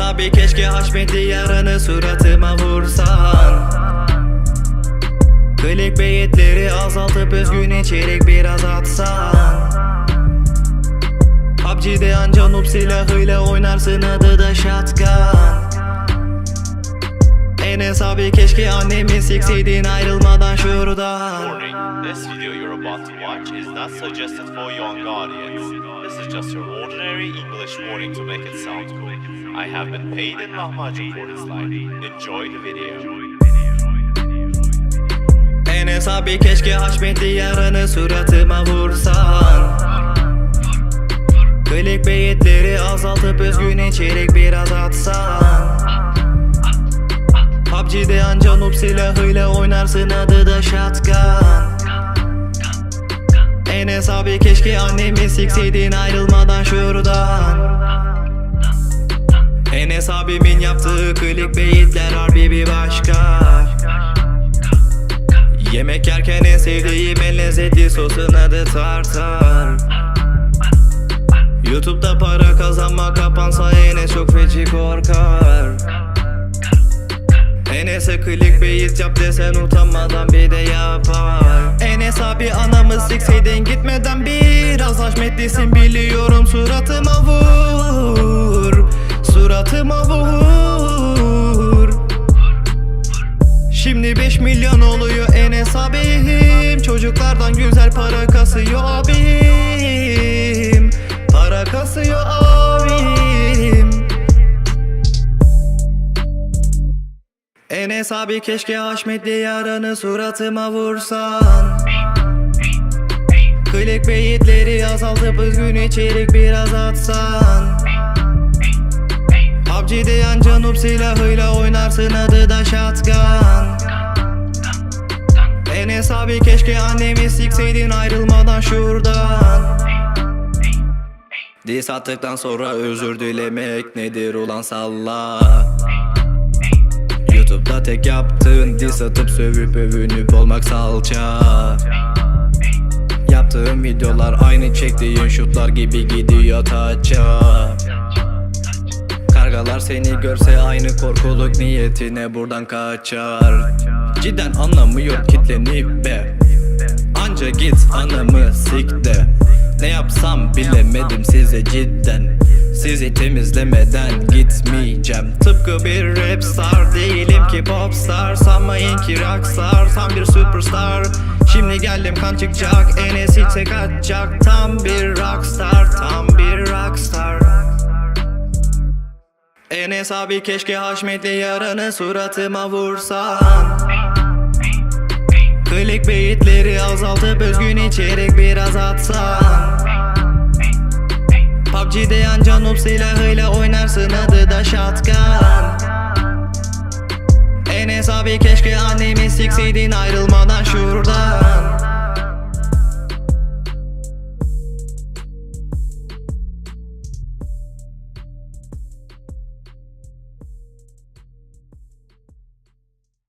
Abi keşke haşmetli yaranı suratıma vursan Clickbaitleri azaltıp özgün içerik biraz atsan PUBG'de anca noob silahıyla oynarsın adı da shotgun Enes abi keşke annemi sikseydin ayrılmadan şuradan Warning, this video you're about to watch is not suggested for young audience. This is just your ordinary English warning to make it sound cool. I have been paid in lahmacun for this line. Enjoy the video. Enes abi keşke haşmetli yaranı suratıma vursan Clickbaitleri azaltıp özgün içerik biraz atsan PUBG'de anca noob silahıyla oynarsın adı da shotgun Enes abi keşke annemi sikseydin ayrılmadan şuradan Enes abimin yaptığı clickbaitler harbi bir başka. Yemek yerken en sevdiğim en lezzetli sosun adı tartar. Youtube'da para kazanma kapansa Enes çok feci korkar. Enes'e clickbait yap desen utanmadan bir de yapar. Enes abi anamı sikseydin gitmeden biraz haşmetlisin biliyorum suratıma vur Suratıma vur Şimdi 5 milyon oluyor Enes abim Çocuklardan güzel para kasıyor abim. Para kasıyor abim. Enes abi keşke haşmetli yaranı suratıma vursan. Clickbaitleri azaltıp özgün içerik biraz atsan PUBG'de anca noob silahıyla oynarsın adı da shotgun. Enes abi keşke annemi sikseydin ayrılmadan şuradan. Diss attıktan sonra özür dilemek nedir ulan salla? Youtube'da tek yaptığın diss atıp sövüp övünüp olmak salça. Yaptığım videolar aynı çektiğin şutlar gibi gidiyor taça Kargalar seni görse aynı korkuluk niyetine buradan kaçar. Cidden anlamıyor kitlenip be Anca git anamı sik de. Ne yapsam bilemedim size cidden. Sizi temizlemeden gitmeyeceğim. Tıpkı bir rap star değilim ki popstar Sanmayın ki rockstar tam bir superstar. Şimdi geldim kan çıkacak Enes hiç tek atacak. Tam bir rockstar tam bir rockstar Enes abi keşke haşmetli yaranı suratıma vursan Clickbaitleri azaltıp özgün içerik biraz atsan PUBG'de anca noob silahıyla oynarsın adı da shotgun. Enes abi keşke annemi sikseydin ayrılmadan şuradan